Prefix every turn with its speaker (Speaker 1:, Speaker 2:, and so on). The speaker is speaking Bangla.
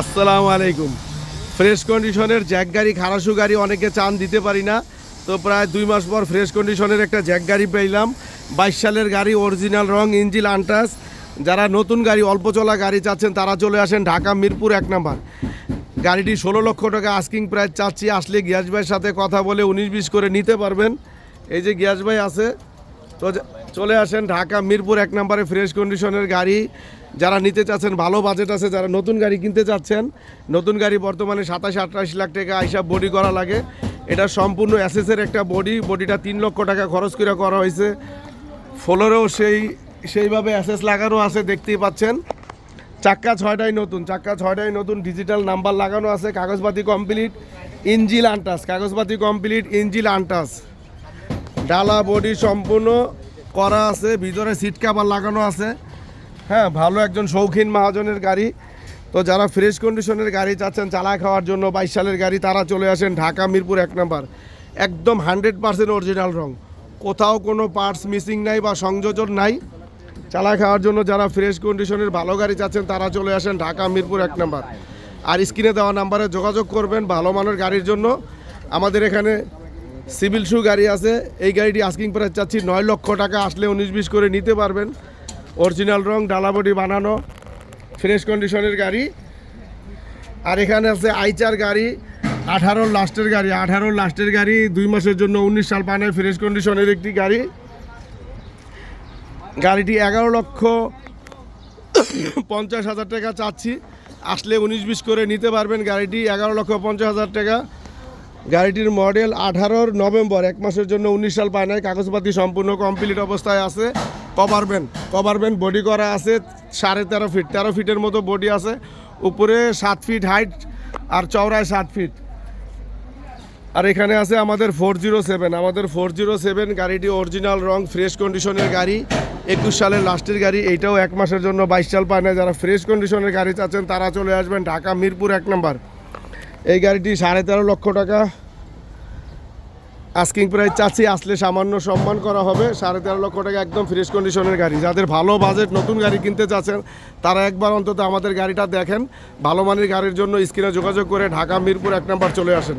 Speaker 1: আসসালামু আলাইকুম। ফ্রেশ কন্ডিশনের জ্যাক গাড়ি খারাসু গাড়ি অনেকে চান দিতে পারি না। তো প্রায় দুই মাস পর ফ্রেশ কন্ডিশনের একটা জ্যাক গাড়ি পেলাম। বাইশ সালের গাড়ি, অরিজিনাল রং, ইঞ্জিল আনটাস। যারা নতুন গাড়ি, অল্প চলা গাড়ি চাচ্ছেন, তারা চলে আসেন ঢাকা মিরপুর এক নাম্বার। গাড়িটি ষোলো লক্ষ টাকা আস্কিং প্রাইস চাচ্ছি। আসলে গিয়াস ভাইয়ের সাথে কথা বলে উনিশ বিশ করে নিতে পারবেন। এই যে গিয়াস ভাই আছে, তো চলে আসেন ঢাকা মিরপুর এক নম্বরে ফ্রেশ কন্ডিশনের গাড়ি। যারা নিতে চাচ্ছেন, ভালো বাজেট আছে, যারা নতুন গাড়ি কিনতে চাচ্ছেন, নতুন গাড়ি বর্তমানে সাতাশ, আঠাশ লাখ টাকা আইসা বডি করা লাগে। এটা সম্পূর্ণ অ্যাসেসের একটা বডি বডিটা তিন লক্ষ টাকা খরচ করে করা হয়েছে। ফ্লোরেও সেই, সেইভাবে অ্যাসেস লাগানো আছে, দেখতেই পাচ্ছেন। চাক্কা ছয়টাই নতুন, চাক্কা ছয়টাই নতুন ডিজিটাল নাম্বার লাগানো আছে, কাগজপাতি কমপ্লিট ইঞ্জিল আনটাস কাগজপাতি কমপ্লিট ইঞ্জিল আনটাস ডালা বডি সম্পূর্ণ করা আছে, ভিতরে সিট কাভার লাগানো আছে। হ্যাঁ ভালো একজন শৌখিন মহাজনের গাড়ি। তো যারা ফ্রেশ কন্ডিশনের গাড়ি চাচ্ছেন, চালা খাওয়ার জন্য বাইশ সালের গাড়ি, তারা চলে আসেন ঢাকা, মিরপুর এক নাম্বার। একদম হান্ড্রেড পার্সেন্ট অরিজিনাল রং। কোথাও কোনো পার্টস মিসিং নাই বা সংযোজন নাই। চালা খাওয়ার জন্য যারা ফ্রেশ কন্ডিশনের ভালো গাড়ি চাচ্ছেন, তারা চলে আসেন ঢাকা, মিরপুর এক নম্বর। আর স্ক্রিনে দেওয়া নাম্বারে যোগাযোগ করবেন ভালো মানের গাড়ির জন্য। আমাদের এখানে সিভিল শু গাড়ি আছে। এই গাড়িটি আস্কিং প্রাইস চাচ্ছি নয় লক্ষ টাকা, আসলে উনিশ বিশ করে নিতে পারবেন। অরিজিনাল রং, ডালাবডি বানানো ফ্রেশ কন্ডিশনের গাড়ি। আর এখানে আছে আইচার গাড়ি, আঠারোর লাস্টের গাড়ি। আঠারোর লাস্টের গাড়ি দুই মাসের জন্য উনিশ সাল পানায় ফ্রেশ কন্ডিশনের একটি গাড়ি। গাড়িটি এগারো লক্ষ পঞ্চাশ হাজার টাকা চাচ্ছি। আসলে উনিশ বিশ করে নিতে পারবেন গাড়িটি, এগারো লক্ষ পঞ্চাশ হাজার টাকা। গাড়িটির মডেল আঠারোর নভেম্বর, এক মাসের জন্য উনিশ সাল পায় নাই কাগজপাতি সম্পূর্ণ কমপ্লিট অবস্থায় আছে। কভারবেন কভারবেন বডি করা আছে, সাড়ে তেরো ফিট, তেরো ফিটের মতো বডি আছে। উপরে সাত ফিট হাইট আর চওড়ায় সাত ফিট। আর এখানে আছে আমাদের ফোর জিরো সেভেন। আমাদের ফোর জিরো সেভেন গাড়িটি অরিজিনাল, রং, ফ্রেশ কন্ডিশনের গাড়ি। একুশ সালের লাস্টের গাড়ি, এইটাও এক মাসের জন্য বাইশ সাল পায় না। যারা ফ্রেশ কন্ডিশনের গাড়ি চাচ্ছেন, তারা চলে আসবেন ঢাকা, মিরপুর এক নম্বর। এই গাড়িটি সাড়ে তেরো লক্ষ টাকা। আস্কিং প্রাইস চাচ্ছি, আসলে সামান্য সম্মান করা হবে। সাড়ে তেরো লক্ষ টাকা একদম ফ্রেশ কন্ডিশনের গাড়ি। যাদের ভালো বাজেট নতুন গাড়ি কিনতে চাচ্ছেন, তারা একবার অন্তত আমাদের গাড়িটা দেখেন। ভালো মানের গাড়ির জন্য স্ক্রিনে যোগাযোগ করে ঢাকা, মিরপুর এক নাম্বার চলে আসেন।